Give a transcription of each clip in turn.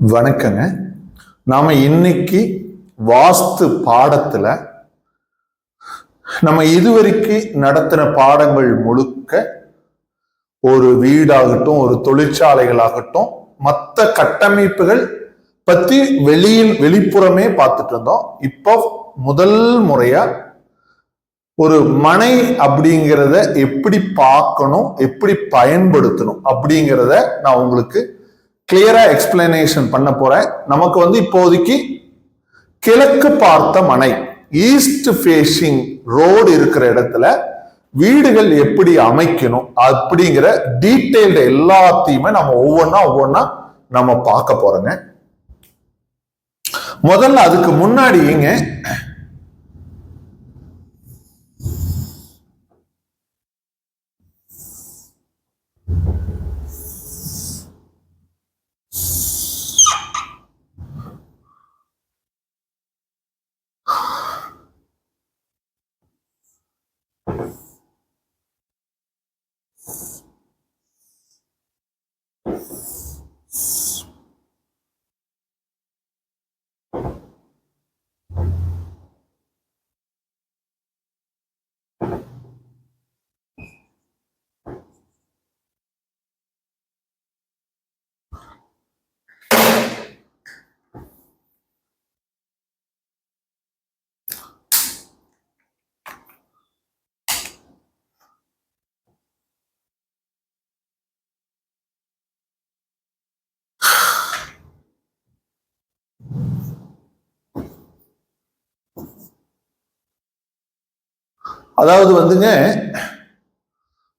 வணக்கங்க. நாம இன்னைக்கு வாஸ்து பாடத்துல நம்ம இதுவரைக்கும் நடத்தின பாடங்கள் முழுக்க ஒரு வீடாகட்டும் ஒரு தொழிற்சாலைகளாகட்டும் மற்ற கட்டமைப்புகள் பத்தி வெளியில் வெளிப்புறமே பார்த்துட்டு இருந்தோம். இப்போ முதல் முறையா ஒரு மனை அப்படிங்கிறத எப்படி பார்க்கணும் எப்படி பயன்படுத்தணும் அப்படிங்கிறத நான் உங்களுக்கு கிளியரா எக்ஸ்பிளனேஷன் பண்ண போறேன். நமக்கு வந்து இப்போதைக்கு கிழக்கு பார்த்த மனை ஈஸ்ட் ஃபேஷிங் ரோடு இருக்கிற இடத்துல வீடுகள் எப்படி அமைக்கணும் அப்படிங்கிற டீட்டெயில்டு எல்லாத்தையுமே நம்ம ஒவ்வொன்றா ஒவ்வொன்றா நம்ம பார்க்க போறோங்க. முதல்ல அதுக்கு முன்னாடிங்க よし! அதாவது வந்துங்க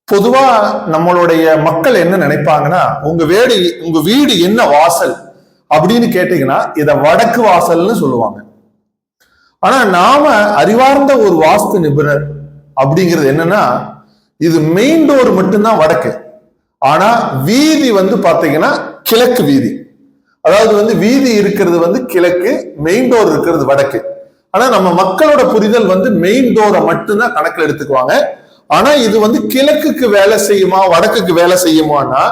பொதுவா நம்மளுடைய மக்கள் என்ன நினைப்பாங்கன்னா உங்க வீடு உங்க வீடு என்ன வாசல் அப்படின்னு கேட்டீங்கன்னா இத வடக்கு வாசல்னு சொல்லுவாங்க. ஆனா நாம அறிவார்ந்த ஒரு வாஸ்து நிபுணர் அப்படிங்கிறது என்னன்னா இது மெயின் டோர் மட்டும்தான் வடக்கு. ஆனா வீதி வந்து பாத்தீங்கன்னா கிழக்கு வீதி. அதாவது வந்து வீதி இருக்கிறது வந்து கிழக்கு மெயின் டோர் இருக்கிறது வடக்கு. ஆனா நம்ம மக்களோட புரிதல் வந்து மெயின் டோரை மட்டும்தான் கணக்கில் எடுத்துக்குவாங்க. ஆனா இது வந்து கிழக்குக்கு வேலை செய்யுமா வடக்குக்கு வேலை செய்யுமானா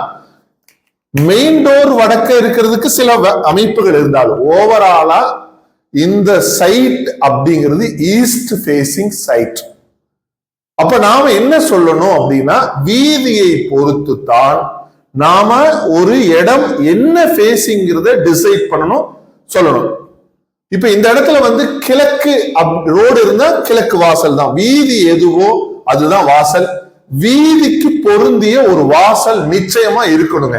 மெயின் டோர் வடக்க இருக்கிறதுக்கு சில வ- அமைப்புகள் இருந்தாலும் ஓவராலா இந்த சைட் அப்படிங்கிறது ஈஸ்ட் ஃபேசிங் சைட் அப்ப நாம என்ன சொல்லணும் அப்படின்னா வீதியை பொறுத்து தான் நாம ஒரு இடம் என்ன ஃபேஸிங்கிறத டிசைட் பண்ணணும் சொல்லணும். இப்ப இந்த இடத்துல வந்து கிழக்கு ரோடு இருந்தா கிழக்கு வாசல் தான் வீதி எதுவோ அதுதான் வாசல். வீதிக்கு பொருந்திய ஒரு வாசல் நிச்சயமா இருக்கணுங்க.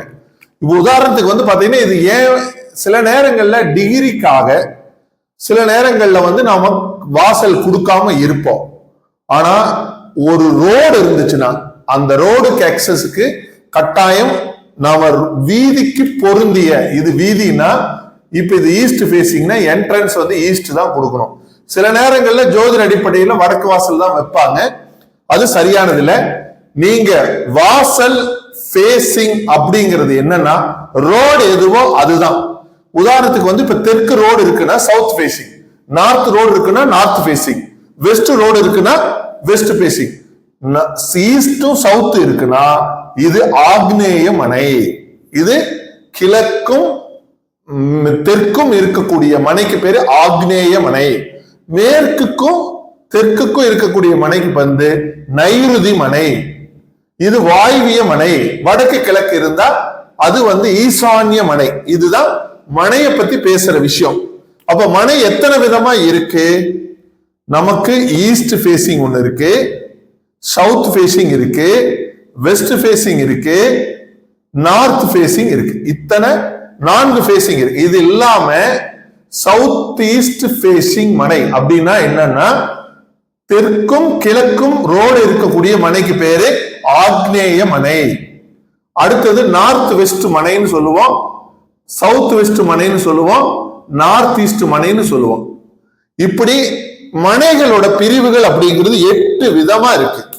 உதாரணத்துக்கு வந்து பாத்தீங்கன்னா இது ஏன் சில நேரங்கள்ல டிகிரிக்காக சில நேரங்கள்ல வந்து நாம வாசல் கொடுக்காம இருப்போம். ஆனா ஒரு ரோடு இருந்துச்சுன்னா அந்த ரோடுக்கு எக்ஸஸுக்கு கட்டாயம் நாம வீதிக்கு பொருந்திய இது வீதினா இப்போ இது ஈஸ்ட் ஃபேசிங்னா என்ட்ரன்ஸ் வந்து ஈஸ்ட் தான் கொடுக்கணும். சில நேரங்களில் ஜோதிட அடிப்படையில் வடக்கு வாசல் தான் வைப்பாங்க. அது சரியானது இல்ல நீங்க வாசல் ஃபேசிங் அப்படிங்கிறது என்னன்னா ரோடு எதுவோ அதுதான். உதாரணத்துக்கு வந்து இப்ப தெற்கு ரோடு இருக்குன்னா சவுத் ஃபேசிங் நார்த் ரோடு இருக்குன்னா நார்த் ஃபேசிங் வெஸ்ட் ரோடு இருக்குன்னா வெஸ்ட் ஃபேசிங் ஈஸ்டும் சவுத் இருக்குன்னா இது ஆக்னேய மனை இது கிழக்கும் தெற்கும் இருக்கக்கூடிய மனைக்கு பேரு ஆக்னேய மனை. மேற்குக்கும் தெற்குக்கும் இருக்கக்கூடிய மனைக்கு வந்து நைருதி மனை. இது வாயுவிய மனை. வடக்கு கிழக்கு இருந்தா அது வந்து ஈசான்ய மனை. இதுதான் மனையை பத்தி பேசுற விஷயம். அப்ப மனை எத்தனை விதமா இருக்கு? நமக்கு ஈஸ்ட் ஃபேசிங் ஒன்று இருக்கு சவுத் ஃபேசிங் இருக்கு வெஸ்ட் ஃபேசிங் இருக்கு நார்த் ஃபேசிங் இருக்கு. இத்தனை நான்கு ஃபேசிங் இருக்கு. இது இல்லாம சவுத் ஈஸ்ட் ஃபேசிங் மனை. அப்படின்னா என்னன்னா தெற்கும் கிழக்கும் ரோடு இருக்கக்கூடிய மனைக்கு பேரு ஆக்னேய மனை. அடுத்தது நார்த் வெஸ்ட் மனைன்னு சொல்லுவோம். சவுத் வெஸ்ட் மனைன்னு சொல்லுவோம். நார்த் ஈஸ்ட் மனைன்னு சொல்லுவோம். இப்படி மனைகளோட பிரிவுகள் அப்படிங்கிறது எட்டு விதமா இருக்கு.